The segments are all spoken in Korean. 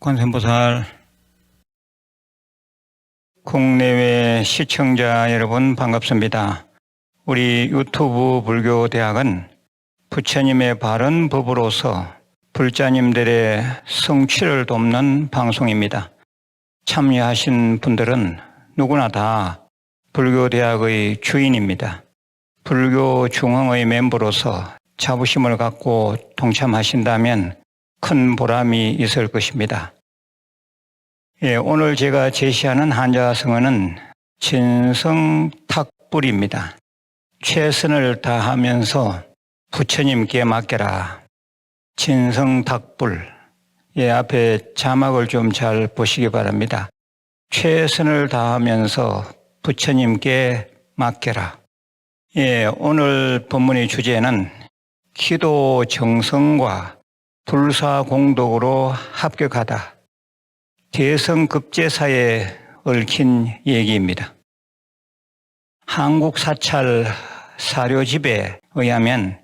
관세음보살 국내외 시청자 여러분 반갑습니다. 우리 유튜브 불교대학은 부처님의 바른 법으로서 불자님들의 성취를 돕는 방송입니다. 참여하신 분들은 누구나 다 불교대학의 주인입니다. 불교 중흥의 멤버로서 자부심을 갖고 동참하신다면 큰 보람이 있을 것입니다. 예, 오늘 제가 제시하는 한자성어는 진성탁불입니다. 최선을 다하면서 부처님께 맡겨라. 진성탁불. 예, 앞에 자막을 좀 잘 보시기 바랍니다. 최선을 다하면서 부처님께 맡겨라. 예, 오늘 본문의 주제는 기도 정성과 불사공덕으로 합격하다. 대성급제사에 얽힌 얘기입니다. 한국 사찰 사료집에 의하면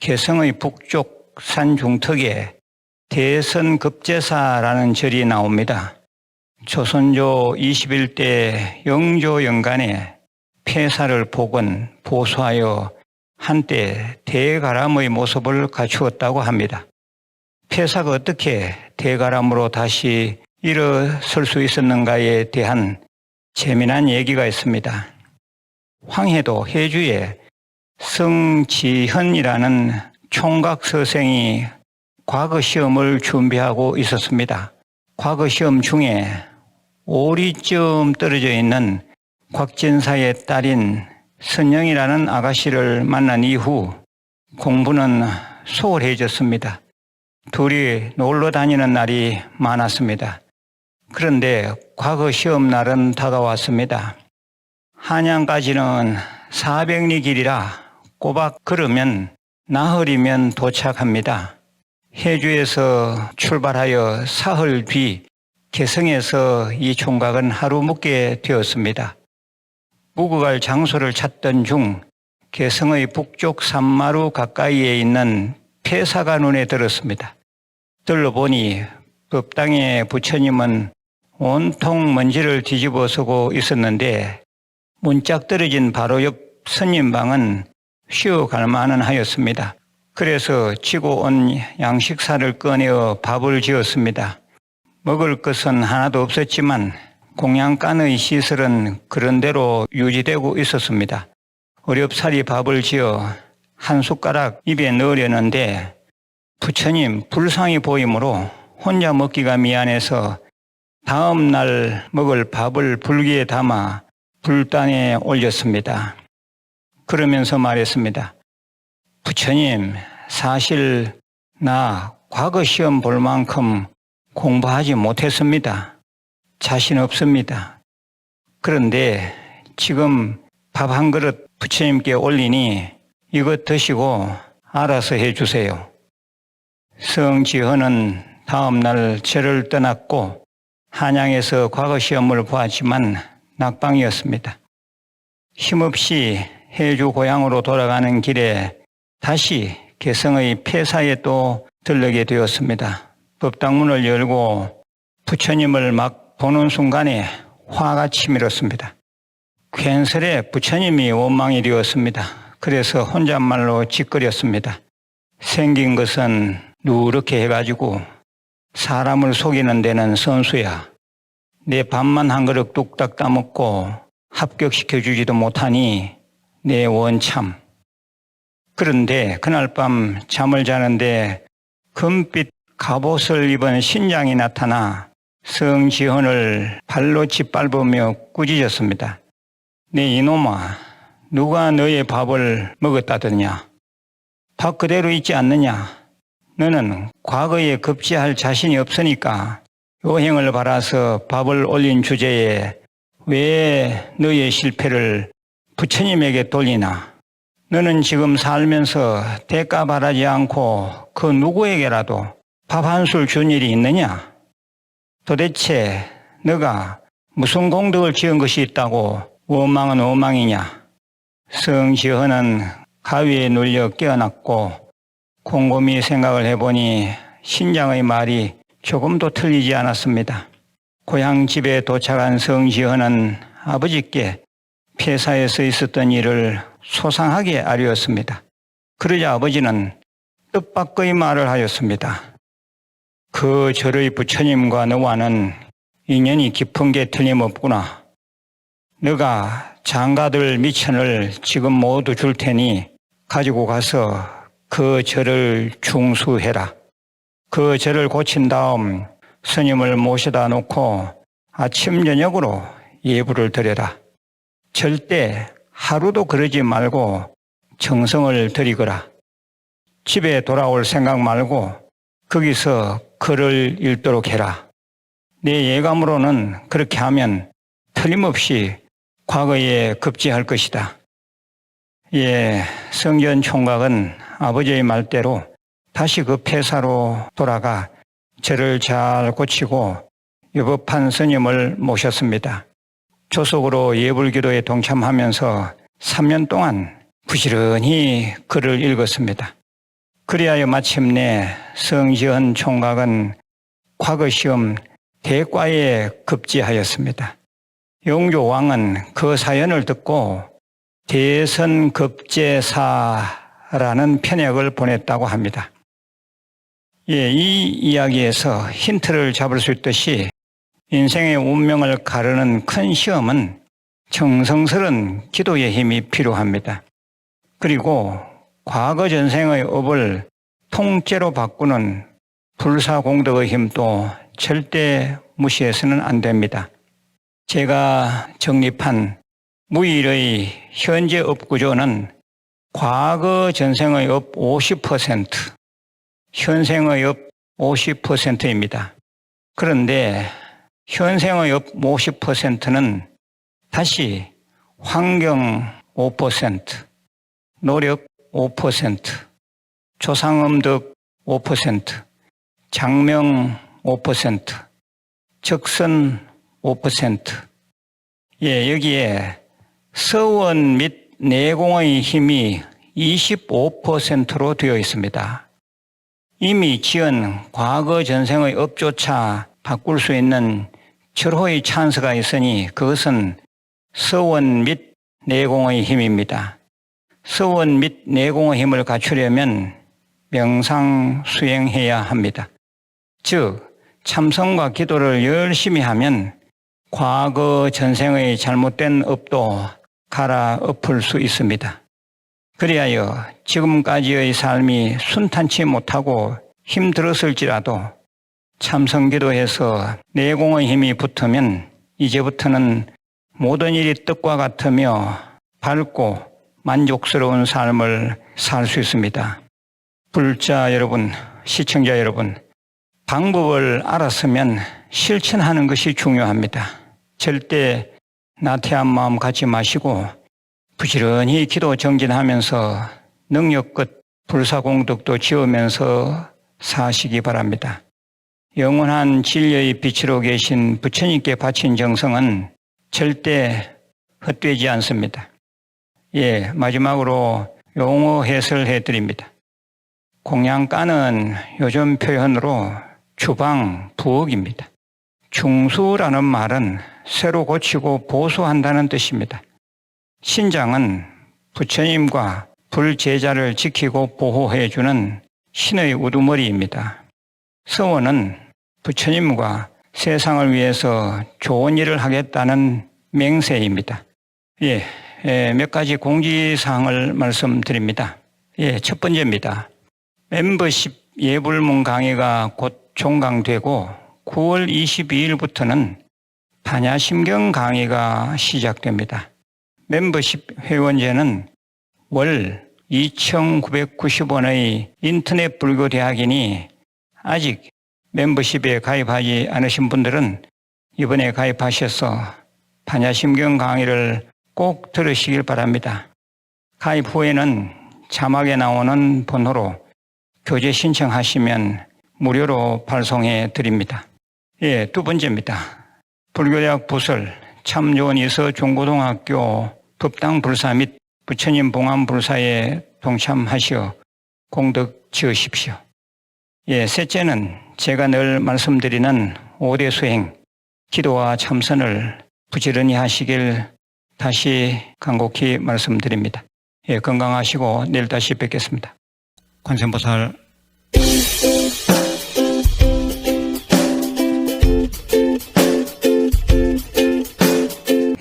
개성의 북쪽 산 중턱에 대선급제사라는 절이 나옵니다. 조선조 21대 영조 연간에 폐사를 복원, 보수하여 한때 대가람의 모습을 갖추었다고 합니다. 폐사가 어떻게 대가람으로 다시 일어설 수 있었는가에 대한 재미난 얘기가 있습니다. 황해도 해주에 성지현이라는 총각 서생이 과거 시험을 준비하고 있었습니다. 과거 시험 중에 오리쯤 떨어져 있는 곽진사의 딸인 선영이라는 아가씨를 만난 이후 공부는 소홀해졌습니다. 둘이 놀러 다니는 날이 많았습니다. 그런데 과거 시험 날은 다가왔습니다. 한양까지는 400리 길이라 꼬박 걸으면 나흘이면 도착합니다. 해주에서 출발하여 사흘 뒤 개성에서 이 총각은 하루 묵게 되었습니다. 묵어 갈 장소를 찾던 중 개성의 북쪽 산마루 가까이에 있는 폐사가 눈에 들었습니다. 들러보니 법당의 부처님은 온통 먼지를 뒤집어 서고 있었는데 문짝 떨어진 바로 옆 스님방은 쉬어갈 만은 하였습니다. 그래서 지고 온 양식사를 꺼내어 밥을 지었습니다. 먹을 것은 하나도 없었지만 공양간의 시설은 그런대로 유지되고 있었습니다. 어렵사리 밥을 지어 한 숟가락 입에 넣으려는데 부처님 불상이 보이므로 혼자 먹기가 미안해서 다음 날 먹을 밥을 불기에 담아 불단에 올렸습니다. 그러면서 말했습니다. 부처님, 사실 나 과거 시험 볼 만큼 공부하지 못했습니다. 자신 없습니다. 그런데 지금 밥 한 그릇 부처님께 올리니 이것 드시고 알아서 해주세요. 성지헌은 다음 날 절을 떠났고 한양에서 과거 시험을 보았지만 낙방이었습니다. 힘없이 해주 고향으로 돌아가는 길에 다시 개성의 폐사에 또 들르게 되었습니다. 법당문을 열고 부처님을 막 보는 순간에 화가 치밀었습니다. 괜스레 부처님이 원망이 되었습니다. 그래서 혼잣말로 짓거렸습니다. 생긴 것은 누렇게 해가지고 사람을 속이는 데는 선수야. 내 밥만 한 그릇 뚝딱 따먹고 합격시켜주지도 못하니 내 원참. 그런데 그날 밤 잠을 자는데 금빛 갑옷을 입은 신장이 나타나 성지헌을 발로 짓밟으며 꾸짖었습니다. 내 이놈아, 누가 너의 밥을 먹었다더냐? 밥 그대로 있지 않느냐? 너는 과거에 급제할 자신이 없으니까 요행을 바라서 밥을 올린 주제에 왜 너의 실패를 부처님에게 돌리나? 너는 지금 살면서 대가 바라지 않고 그 누구에게라도 밥 한 술 준 일이 있느냐? 도대체 너가 무슨 공덕을 지은 것이 있다고 원망은 원망이냐? 성시헌은 가위에 눌려 깨어났고 곰곰이 생각을 해보니 신장의 말이 조금도 틀리지 않았습니다. 고향 집에 도착한 성시헌은 아버지께 폐사에서 있었던 일을 소상하게 아뢰었습니다. 그러자 아버지는 뜻밖의 말을 하였습니다. 그 절의 부처님과 너와는 인연이 깊은 게 틀림없구나. 너가 장가들 미천을 지금 모두 줄 테니 가지고 가서 그 절을 중수해라. 그 절을 고친 다음 스님을 모셔다 놓고 아침 저녁으로 예불을 드려라. 절대 하루도 그러지 말고 정성을 들이거라. 집에 돌아올 생각 말고 거기서 글을 읽도록 해라. 내 예감으로는 그렇게 하면 틀림없이 과거에 급제할 것이다. 예, 성전 총각은 아버지의 말대로 다시 그 폐사로 돌아가 저를 잘 고치고 여법한 스님을 모셨습니다. 조속으로 예불기도에 동참하면서 3년 동안 부지런히 글을 읽었습니다. 그리하여 마침내 성지현 총각은 과거 시험 대과에 급제하였습니다. 용조 왕은 그 사연을 듣고 대선 급제사라는 편역을 보냈다고 합니다. 예, 이 이야기에서 힌트를 잡을 수 있듯이 인생의 운명을 가르는 큰 시험은 정성스런 기도의 힘이 필요합니다. 그리고 과거 전생의 업을 통째로 바꾸는 불사공덕의 힘도 절대 무시해서는 안 됩니다. 제가 정립한 무일의 현재 업 구조는 과거 전생의 업 50%, 현생의 업 50%입니다. 그런데 현생의 업 50%는 다시 환경 5%, 노력 5%, 조상음덕 5%, 장명 5%, 적선 5%. 예, 여기에 서원 및 내공의 힘이 25%로 되어 있습니다. 이미 지은 과거 전생의 업조차 바꿀 수 있는 절호의 찬스가 있으니 그것은 서원 및 내공의 힘입니다. 서원 및 내공의 힘을 갖추려면 명상 수행해야 합니다. 즉, 참선과 기도를 열심히 하면 과거 전생의 잘못된 업도 갈아엎을 수 있습니다. 그리하여 지금까지의 삶이 순탄치 못하고 힘들었을지라도 참선기도해서 내공의 힘이 붙으면 이제부터는 모든 일이 뜻과 같으며 밝고 만족스러운 삶을 살 수 있습니다. 불자 여러분, 시청자 여러분, 방법을 알았으면 실천하는 것이 중요합니다. 절대 나태한 마음 갖지 마시고 부지런히 기도 정진하면서 능력껏 불사공덕도 지으면서 사시기 바랍니다. 영원한 진리의 빛으로 계신 부처님께 바친 정성은 절대 헛되지 않습니다. 예, 마지막으로 용어 해설해 드립니다. 공양가는 요즘 표현으로 주방, 부엌입니다. 중수라는 말은 새로 고치고 보수한다는 뜻입니다. 신장은 부처님과 불제자를 지키고 보호해주는 신의 우두머리입니다. 서원은 부처님과 세상을 위해서 좋은 일을 하겠다는 맹세입니다. 예, 예, 몇 가지 공지사항을 말씀드립니다. 예, 첫 번째입니다. 멤버십 예불문 강의가 곧 종강되고 9월 22일부터는 반야심경 강의가 시작됩니다. 멤버십 회원제는 월 2,990원의 인터넷 불교 대학이니 아직 멤버십에 가입하지 않으신 분들은 이번에 가입하셔서 반야심경 강의를 꼭 들으시길 바랍니다. 가입 후에는 자막에 나오는 번호로 교재 신청하시면 무료로 발송해 드립니다. 예, 두 번째입니다. 불교대학 부설, 참조원이서 중고등학교 법당 불사 및 부처님 봉안 불사에 동참하시어 공덕 지으십시오. 예, 셋째는 제가 늘 말씀드리는 오대 수행, 기도와 참선을 부지런히 하시길 다시 간곡히 말씀드립니다. 예, 건강하시고 내일 다시 뵙겠습니다. 관세음보살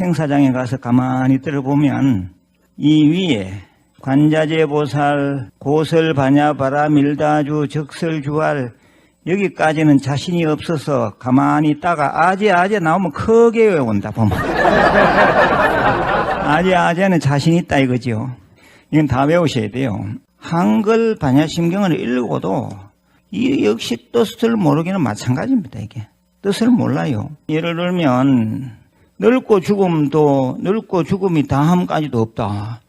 행사장에 가서 가만히 들어보면 이 위에 관자재 보살, 고설 반야 바라 밀다주 적설 주할 여기까지는 자신이 없어서 가만히 있다가 아재 아재 나오면 크게 외운다 보면 아재 아재는 자신 있다 이거죠. 이건 다 외우셔야 돼요. 한글 반야심경을 읽어도 이 역시 뜻을 모르기는 마찬가지입니다 이게 뜻을 몰라요. 예를 들면 늙고 죽음도 늙고 죽음이 다함까지도 없다.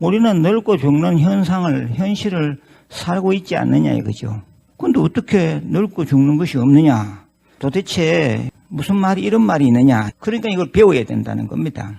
우리는 늙고 죽는 현상을 현실을 살고 있지 않느냐 이거죠. 근데 어떻게 늙고 죽는 것이 없느냐? 도대체 무슨 말이 이런 말이 있느냐? 그러니까 이걸 배워야 된다는 겁니다.